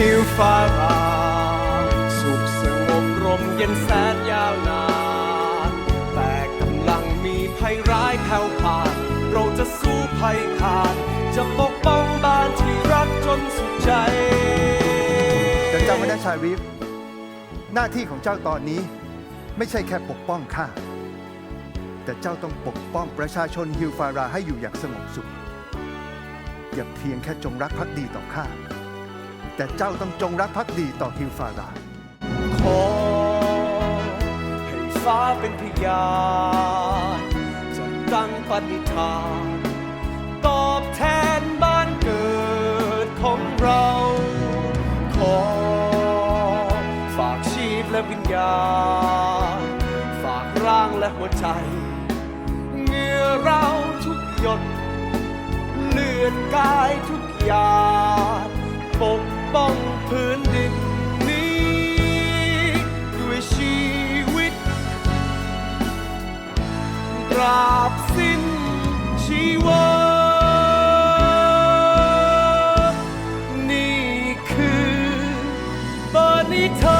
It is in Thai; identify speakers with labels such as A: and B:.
A: ฮิวฟาราสุขสงบรมเย็นแสนยาวนานแต่กำลังมีภัยร้ายแผ่วผ่าน เราจะสู้ภัยขาดจะปกป้องบ้านที่รักจนสุดใจ
B: แต่จำไว้นะชาริฟ หน้าที่ของเจ้าตอนนี้ไม่ใช่แค่ปกป้องข้าแต่เจ้าต้องปกป้องประชาชนฮิลฟาราให้อยู่อย่างสงบสุข อย่าเพียงแค่จงรักภักดีต่อข้า แต่เจ้าต้องจงรักภักดีต่อฮิลฟารา
A: ขอให้ฟ้าเป็นพยานจะตั้งปณิธาน ตอบแทนบ้านเกิดของเรา ขอฝากชีพและวิญญาณ ฝากร่างและหัวใจเหงื่อเราทุกหยดเลือดกายทุกหยาด ป้องพื้นดินนี้ ด้วยชีวิต ตราบสิ้นชีวานี่คือปณิธาน